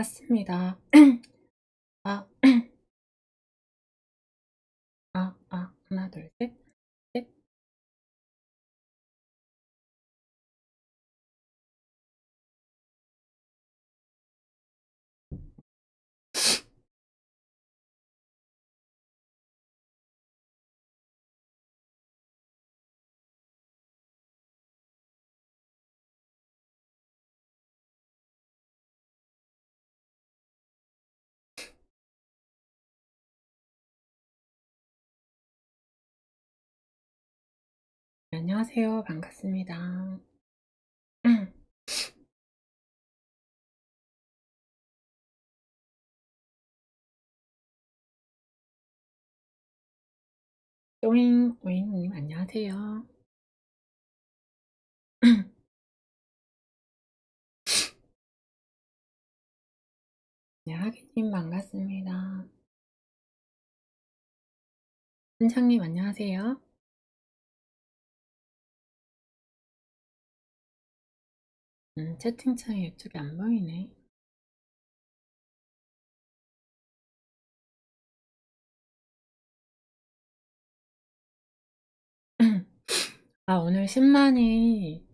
맞습니다. 아. 아, 아, 하나, 둘, 셋. 안녕하세요. 반갑습니다. 또잉, 오잉님, 안녕하세요. 네, 하기님, 반갑습니다. 순창님, 안녕하세요. 음, 채팅창에 이쪽이 안 보이네. 아, 오늘 10만이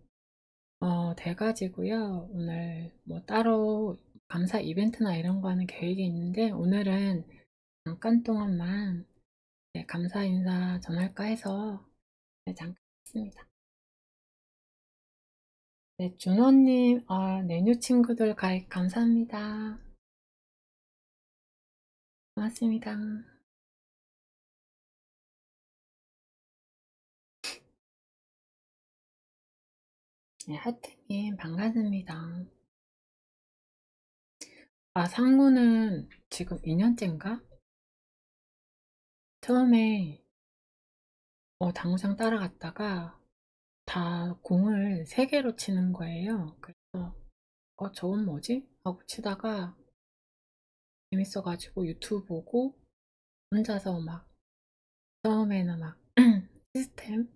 어, 돼가지고요. 오늘 뭐 따로 감사 이벤트나 이런 거 하는 계획이 있는데 오늘은 잠깐 동안만 네, 감사 인사 전할까 해서 네, 잠깐 했습니다. 네, 준호님, 아, 내뉴 친구들 가입 감사합니다. 고맙습니다. 네, 하트님, 반갑습니다. 아, 상무는 지금 2년째인가? 처음에 어, 당구장 따라갔다가 다 공을 3개로 치는 거예요. 그래서 어, 저건 뭐지? 하고 치다가 재밌어가지고 유튜브 보고 혼자서 막 처음에는 막 시스템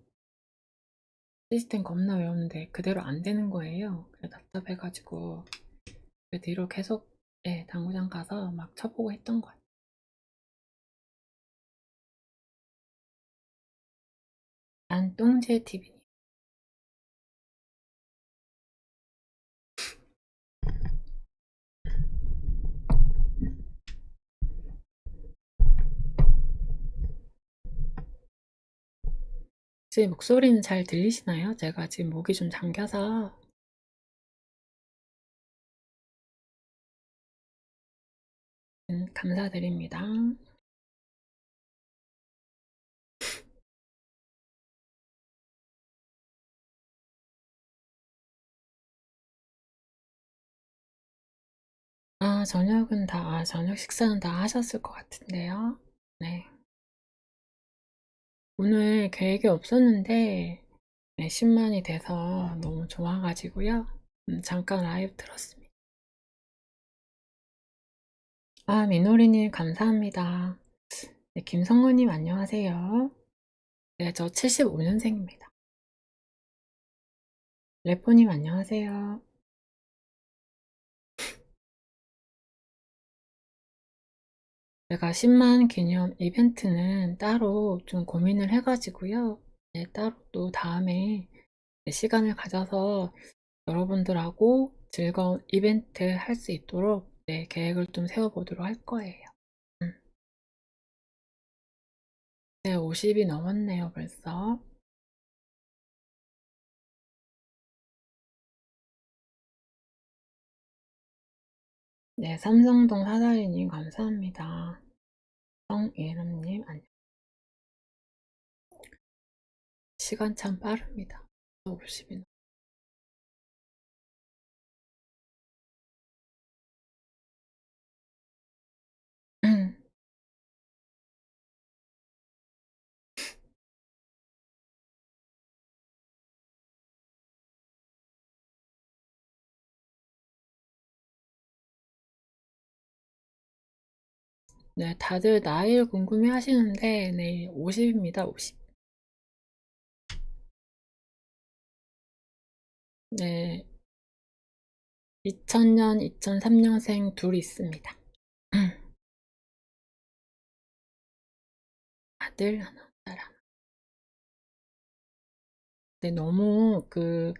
시스템 겁나 외웠는데 그대로 안 되는 거예요. 그래 답답해가지고 그 뒤로 계속 예, 당구장 가서 막 쳐보고 했던 것 같아요. 안똥제 TV 제 목소리는 잘 들리시나요? 제가 지금 목이 좀 잠겨서 음, 감사드립니다. 아, 저녁은 다, 아, 저녁 식사는 다 하셨을 것 같은데요. 네. 오늘 계획이 없었는데, 네, 10만이 돼서 너무 좋아가지고요. 음, 잠깐 라이브 들었습니다. 아, 민호리님, 감사합니다. 네, 김성우님, 안녕하세요. 네, 저 75년생입니다. 레포님, 안녕하세요. 제가 10만 기념 이벤트는 따로 좀 고민을 해가지고요. 네, 따로 또 다음에 시간을 가져서 여러분들하고 즐거운 이벤트 할 수 있도록 네, 계획을 좀 세워보도록 할 거예요. 음. 네, 50이 넘었네요, 벌써. 네, 삼성동 사다리님 감사합니다. 성이름님 안녕. 시간 참 빠릅니다. 50이 네, 다들 나이를 궁금해 하시는데, 네, 50입니다, 50. 네, 2000년, 2003년생 둘 있습니다. 아들 하나, 딸 하나. 근데 너무 그,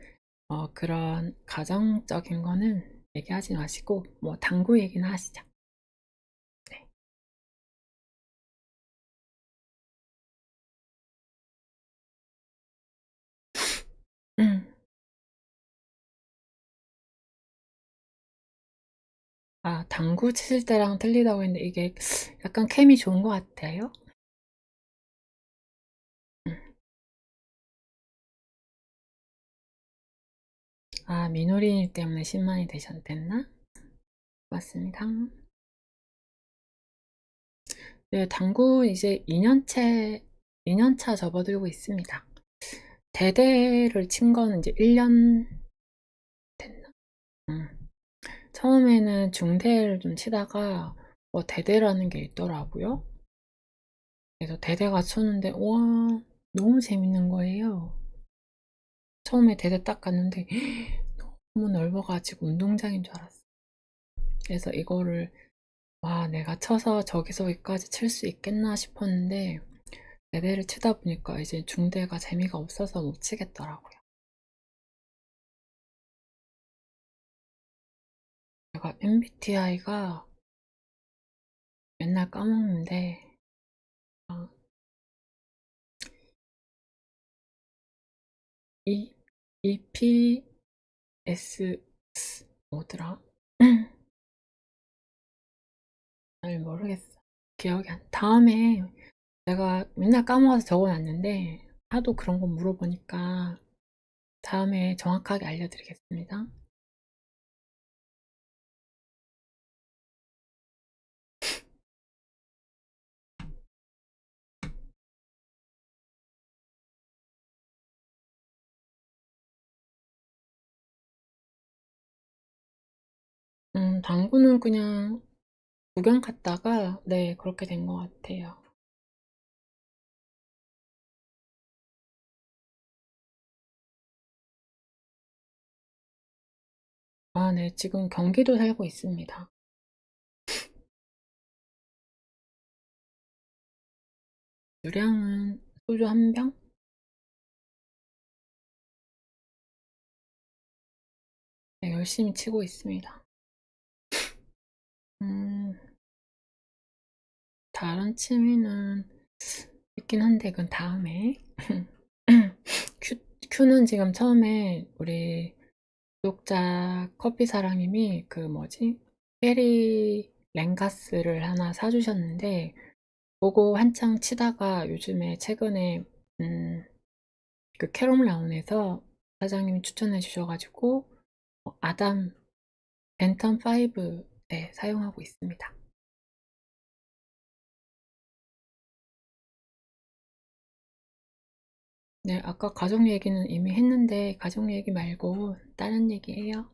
어, 그런 가정적인 거는 얘기하지 마시고, 뭐, 당구 얘기나 하시죠. 음. 아, 당구 치실 때랑 틀리다고 했는데 이게 약간 캠이 좋은 것 같아요. 음. 아, 민호리 때문에 10만이 되셨댔나? 맞습니다. 네, 당구 이제 2년째, 2년차 접어들고 있습니다. 대대를 친 거는 이제 1년 됐나? 음. 처음에는 중대를 좀 치다가 뭐 대대라는 게 있더라고요. 그래서 대대가 쳤는데 와 너무 재밌는 거예요. 처음에 대대 딱 갔는데 너무 넓어가지고 운동장인 줄 알았어. 그래서 이거를 와 내가 쳐서 저기서 여기까지 칠 수 있겠나 싶었는데 대대를 치다 보니까 이제 중대가 재미가 없어서 못 치겠더라고요. 제가 MBTI가 맨날 까먹는데 아, E, EPS 뭐더라? 잘 모르겠어. 기억이 안. 다음에 내가 맨날 까먹어서 적어놨는데 하도 그런 거 물어보니까 다음에 정확하게 알려드리겠습니다. 음, 당구는 그냥 구경 갔다가 네 그렇게 된 것 같아요. 아, 네, 지금 경기도 살고 있습니다. 유량은 소주 한 병? 네, 열심히 치고 있습니다. 음, 다른 취미는 있긴 한데 그건 다음에 큐, 큐는 지금 처음에 우리 구독자 커피 사랑님이 그 뭐지 페리 랭가스를 하나 사주셨는데 그거 한창 치다가 요즘에 최근에 음, 그 캐롬 라운에서 사장님이 추천해 주셔가지고 어, 아담 벤턴 5 네, 사용하고 있습니다. 네, 아까 가족 얘기는 이미 했는데 가족 얘기 말고 다른 얘기해요.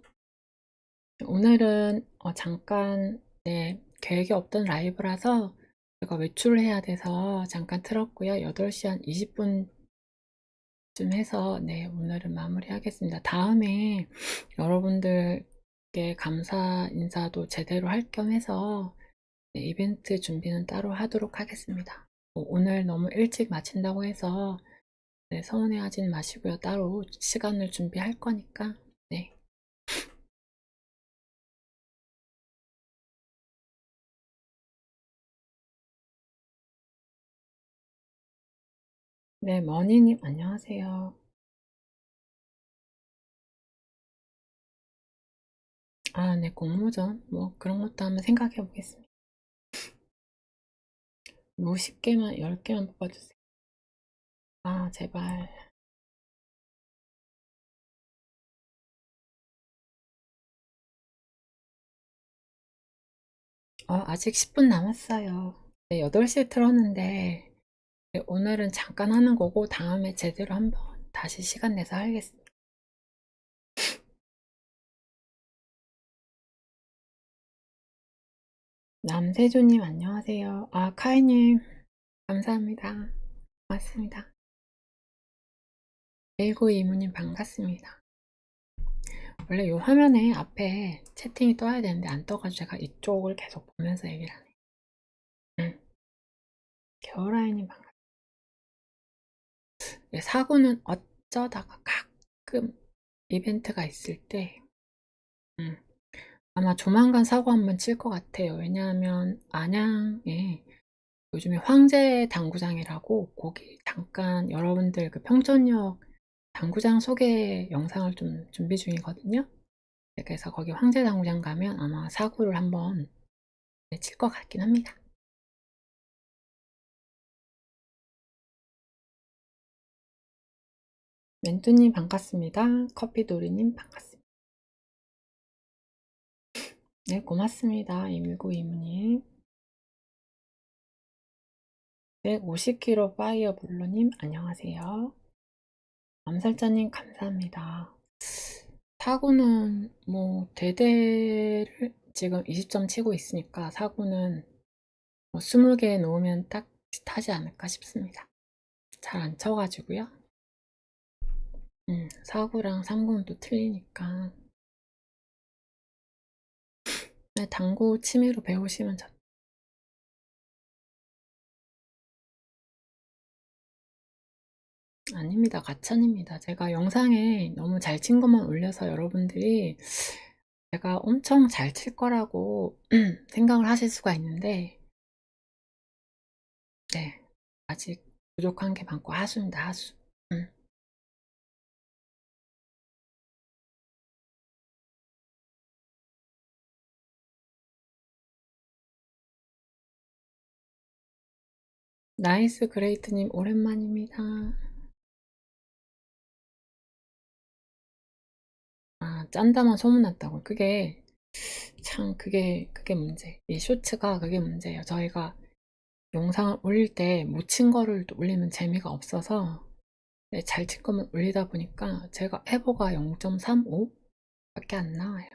오늘은 어, 잠깐 네, 계획이 없던 라이브라서 제가 외출을 해야 돼서 잠깐 틀었고요. 8시 한 20분 쯤 해서 네, 오늘은 마무리하겠습니다. 다음에 여러분들께 감사 인사도 제대로 할 겸 해서 네, 이벤트 준비는 따로 하도록 하겠습니다. 뭐 오늘 너무 일찍 마친다고 해서 네, 서운해하지는 마시고요. 따로 시간을 준비할 거니까 네. 네, 머니님 안녕하세요. 아, 네, 공모전 뭐 그런 것도 한번 생각해 보겠습니다. 뭐 10개만 10개만 뽑아주세요. 아, 제발. 어, 아직 10분 남았어요. 네, 8시에 틀었는데 네, 오늘은 잠깐 하는 거고 다음에 제대로 한번 다시 시간 내서 하겠습니다. 남세조님 안녕하세요. 아 카이님 감사합니다. 고맙습니다. 일고 이모님 반갑습니다. 원래 이 화면에 앞에 채팅이 떠야 되는데 안 떠가지고 제가 이쪽을 계속 보면서 얘기를 하네. 응. 겨울아이님 반갑습니다. 네, 사고는 어쩌다가 가끔 이벤트가 있을 때 음, 아마 조만간 사고 한번 칠 것 같아요. 왜냐하면 안양에 요즘에 황제 당구장이라고 거기 잠깐 여러분들 그 평촌역 당구장 소개 영상을 좀 준비 중이거든요. 네, 그래서 거기 황제 당구장 가면 아마 사고를 한번 네, 칠것 같긴 합니다. 멘투님 반갑습니다. 커피도리님 반갑습니다. 네, 고맙습니다. 이물고 이무님. 150kg 파이어블루님 안녕하세요. 암살자님 감사합니다. 사고는 뭐 대대를 지금 20점 치고 있으니까 사고는 뭐 20개 놓으면 딱 비슷하지 않을까 싶습니다. 잘 안 쳐가지고요. 음, 4구랑 3구는 또 틀리니까. 네, 당구 취미로 배우시면 좋 아닙니다. 가찬입니다. 제가 영상에 너무 잘 친 것만 올려서 여러분들이 제가 엄청 잘 칠 거라고 생각을 하실 수가 있는데 네, 아직 부족한 게 많고 하수입니다. 하수. 음. 나이스 그레이트님 오랜만입니다. 아, 짠다만 소문났다고. 그게 참 그게 그게 문제. 이 쇼츠가 그게 문제예요. 저희가 영상을 올릴 때 못 친 거를 또 올리면 재미가 없어서 네, 잘친 거만 올리다 보니까 제가 에버가 0.35 밖에 안 나와요.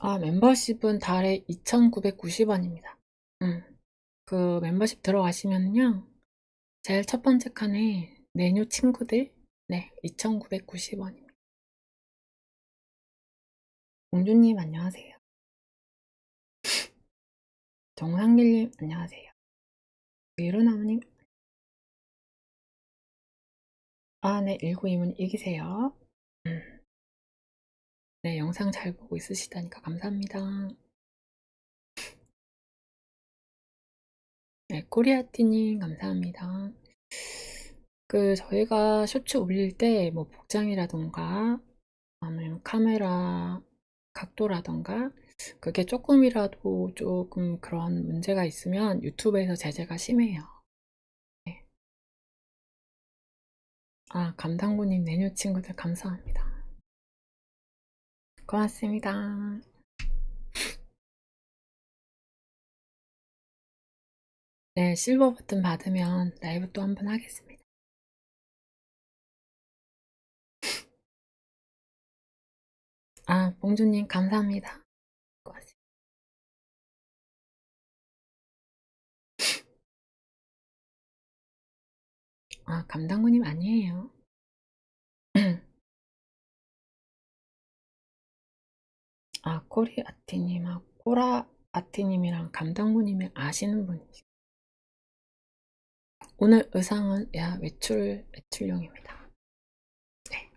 아, 멤버십은 달에 2,990원입니다. 음, 그 멤버십 들어가시면요. 제일 첫 번째 칸에 메뉴 친구들, 네, 2,990원입니다. 공주님, 안녕하세요. 정상길님, 안녕하세요. 미루나무님, 아, 네, 19이문 이기세요. 음. 네, 영상 잘 보고 있으시다니까 감사합니다. 네, 코리아티님 감사합니다. 그 저희가 쇼츠 올릴 때 뭐 복장이라던가 아니면 카메라 각도라던가 그게 조금이라도 조금 그런 문제가 있으면 유튜브에서 제재가 심해요. 네. 아, 감당구님 내뉴 친구들 감사합니다. 고맙습니다. 네, 실버 버튼 받으면 라이브 또 한 번 하겠습니다. 아, 봉주님 감사합니다. 고맙습니다. 아, 감당구님 아니에요. 아, 코리 아티님하고 코라 아티님이랑 감당구님을 아시는 분이시 오늘 의상은 야 외출 외출용입니다. 네.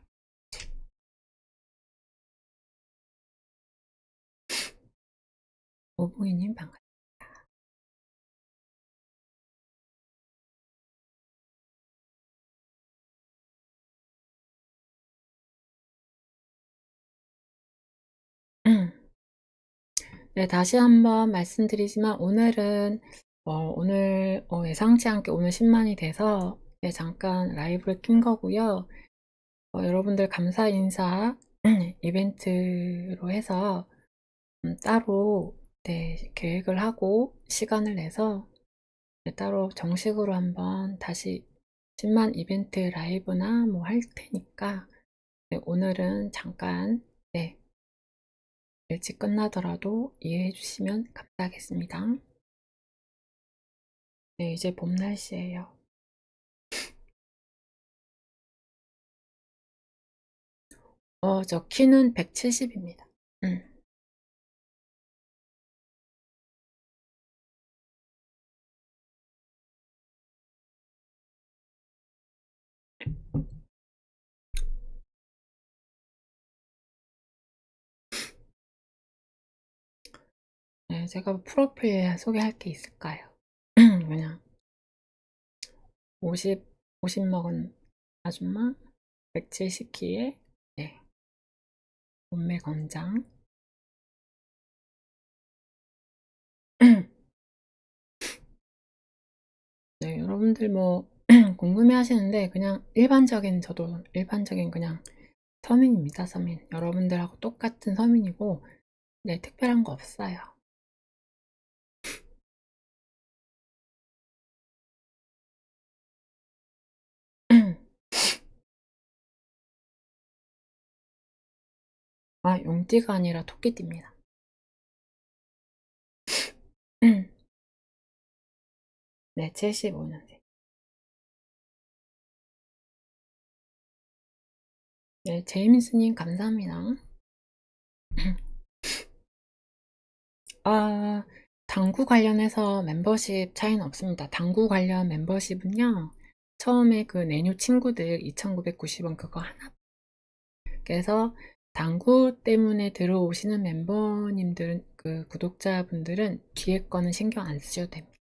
오보이님 반갑습니다. 네, 다시 한번 말씀드리지만 오늘은 어, 오늘 어, 예상치 않게 오늘 10만이 돼서 네, 잠깐 라이브를 킨 거고요. 어, 여러분들 감사 인사 이벤트로 해서 음, 따로 네, 계획을 하고 시간을 내서 네, 따로 정식으로 한번 다시 10만 이벤트 라이브나 뭐 할 테니까 네, 오늘은 잠깐 네, 일찍 끝나더라도 이해해 주시면 감사하겠습니다. 네, 이제 봄 날씨예요. 어, 저 키는 170입니다. 음. 네, 제가 프로필 소개할 게 있을까요? 그냥 50, 50 먹은 아줌마 170키에 네. 몸매 건장 네, 여러분들 뭐 궁금해 하시는데 그냥 일반적인 저도 일반적인 그냥 서민입니다, 서민. 여러분들하고 똑같은 서민이고 네, 특별한 거 없어요. 아, 용띠가 아니라 토끼띠입니다. 네, 75년생. 네, 제임스님 감사합니다. 아, 당구 관련해서 멤버십 차이는 없습니다. 당구 관련 멤버십은요, 처음에 그 내뉴 친구들 2,990원 그거 하나. 그래서 당구 때문에 들어오시는 멤버님들, 그 구독자분들은 뒤에 거는 신경 안 쓰셔도 됩니다.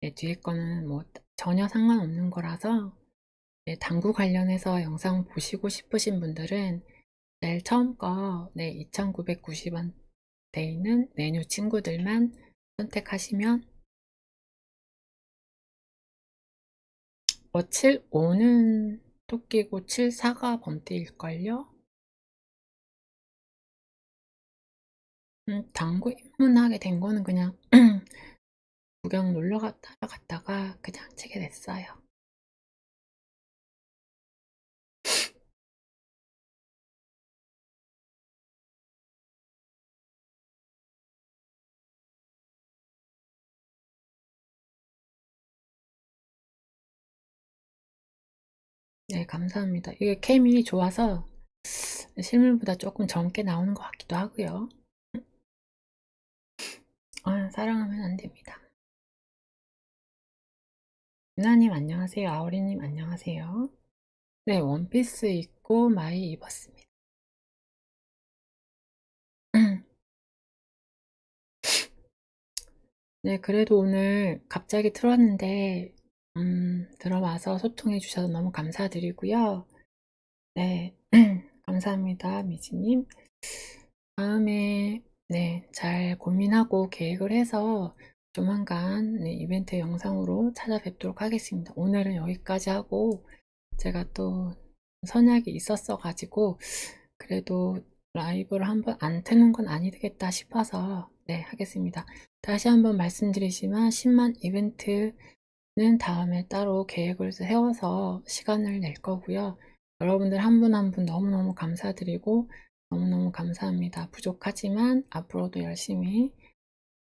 네, 뒤에 거는 뭐 전혀 상관없는 거라서 네, 당구 관련해서 영상 보시고 싶으신 분들은 제일 처음 거 네, 2,990원 돼 있는 메뉴 친구들만 선택하시면 어, 75는 토끼고 74가 범띠일걸요? 음, 당구 입문하게 된 거는 그냥 구경 놀러 갔다 갔다가 그냥 치게 됐어요. 감사합니다. 이게 캠이 좋아서 실물보다 조금 젊게 나오는 것 같기도 하고요. 아, 사랑하면 안 됩니다. 유나님 안녕하세요. 아오리님 안녕하세요. 네, 원피스 입고 마이 입었습니다. 네, 그래도 오늘 갑자기 틀었는데, 음, 들어와서 소통해 주셔서 너무 감사드리고요. 네, 감사합니다, 미지님. 다음에, 네, 잘 고민하고 계획을 해서 조만간 네, 이벤트 영상으로 찾아뵙도록 하겠습니다. 오늘은 여기까지 하고, 제가 또 선약이 있었어 가지고, 그래도 라이브를 한번 안 트는 건 아니겠다 싶어서, 네, 하겠습니다. 다시 한번 말씀드리지만 10만 이벤트 는 다음에 따로 계획을 세워서 시간을 낼 거고요. 여러분들 한 분 한 분 너무너무 감사드리고 너무너무 감사합니다. 부족하지만 앞으로도 열심히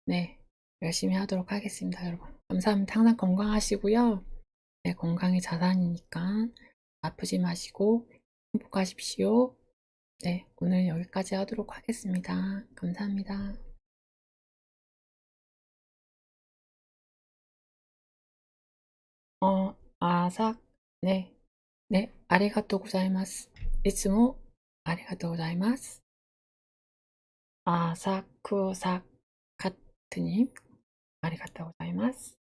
네 열심히 하도록 하겠습니다. 여러분 감사합니다. 항상 건강하시고요. 네, 건강이 자산이니까 아프지 마시고 행복하십시오. 네, 오늘 여기까지 하도록 하겠습니다. 감사합니다. あ、あさ、ね、ね、ありがとうございます。いつもありがとうございます。あさくさ、勝手にありがとうございます。